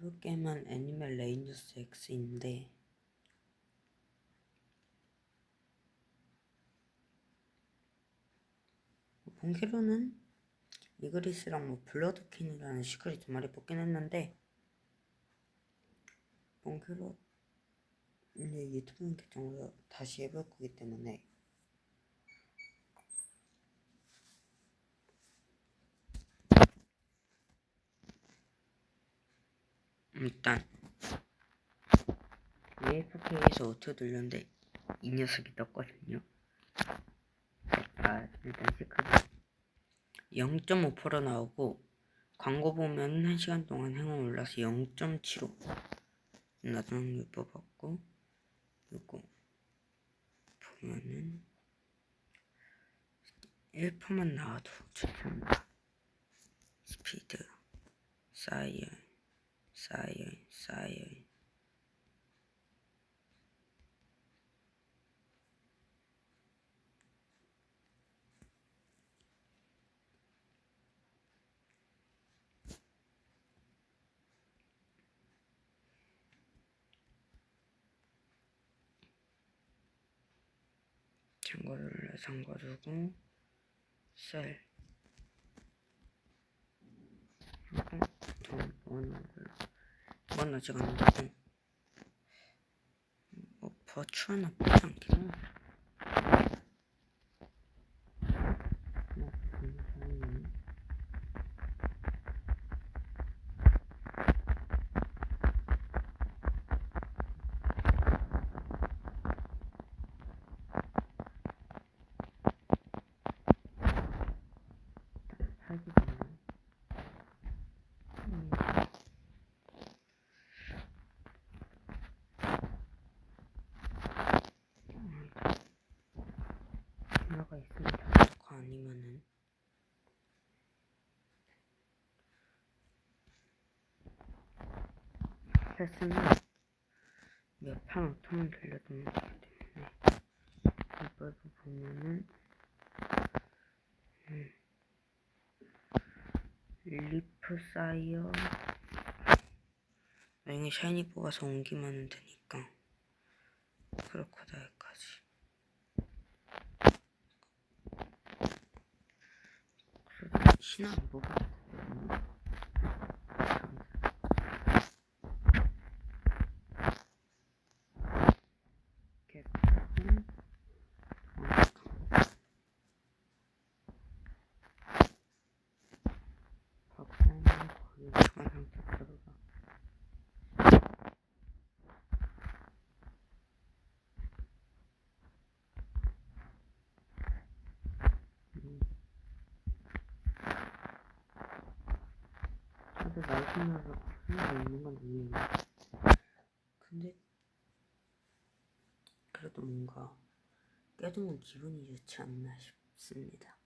그 게임은 애니멜 레인저스 X인데 본캐로는 이그리스랑 뭐 블러드킨이라는 시크릿 두 마리 뽑긴 했는데 본캐로 이제 유튜브 계정으로 다시 해볼 거기 때문에 일단 AFK에서 오토 돌렸는데 이 녀석이 떴거든요. 아 일단 시크릿 0.5% 나오고 광고 보면 1시간 동안 행운 올라서 0.75 나중에 뽑았고 요거 보면은 1%만 나와도 좋습니다. 스피드 사이언 사이언 사이언 참고를 잠궈주고 셀 하고 이건 아직 안 되고 뭐 버추어 나쁘지 않긴 해 뭐, 굉장히 살기 전에 음. 전화가 있으면 좋고 아니면은. 패스는 몇판 오토만 들려두면 되기 때문에 이걸 보면은 음. 리프 사이어. 나중에 샤이니 뽑아서 옮기면 되니까. 신 화안보고 개뿔은 박사는 거의 추가 상태로가 다들 말씀하고 하나가 있는 건 아니에요. 근데 그래도 뭔가 깨두면 기분이 좋지 않나 싶습니다.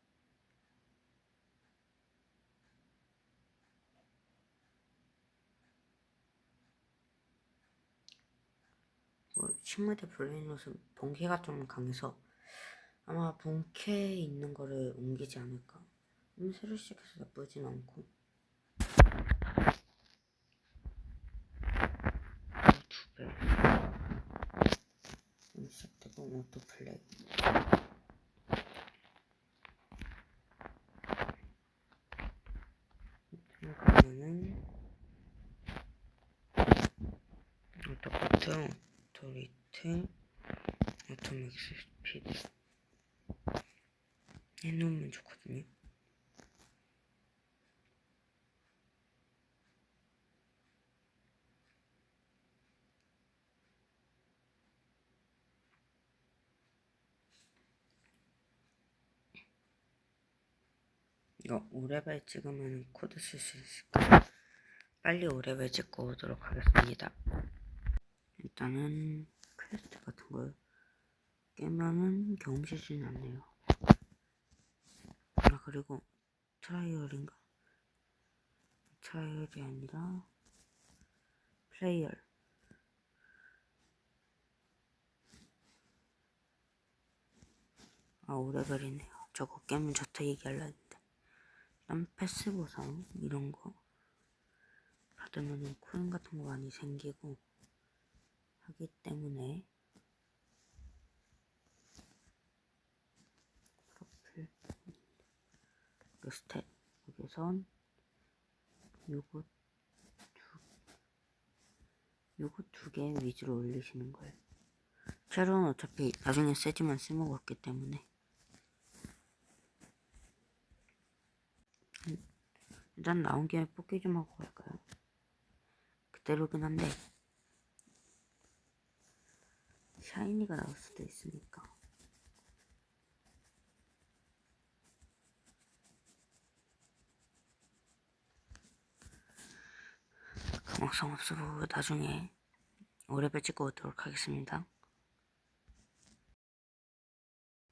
뭐 식물대 블레인롯은 본캐가 좀 강해서 아마 본캐에 있는 거를 옮기지 않을까. 음, 새로 시작해서 나쁘진 않고. 두 배. 음, 시작되고 플레이. 그러면은 오토커트, 오토리트, 오토맥스 스피드 해놓으면 좋거든요. 이거 5레벨 찍으면 코드 쓸 수 있을까? 빨리 5레벨 찍고 오도록 하겠습니다. 일단은 퀘스트 같은 걸 깨면은 경험치진 않네요. 아 그리고 트라이얼인가? 트라이얼이 아니라 플레이얼 아 5레벨이네요. 저거 깨면 좋다 얘기하려 했는데 난 패스 보상 이런 거 되면은 코인 같은 거 많이 생기고 하기 때문에 프로필 그 스탯 여기선 요거 두 요거 두 개 위주로 올리시는 거예요. 채로는 어차피 나중에 세지만 없기 때문에 음, 일단 나온 김에 뽑기 좀 하고 갈까요? 그대로긴 한데 샤이니가 나올 수도 있으니까 가망성 없어 보고 나중에 오래배 찍고 오도록 하겠습니다.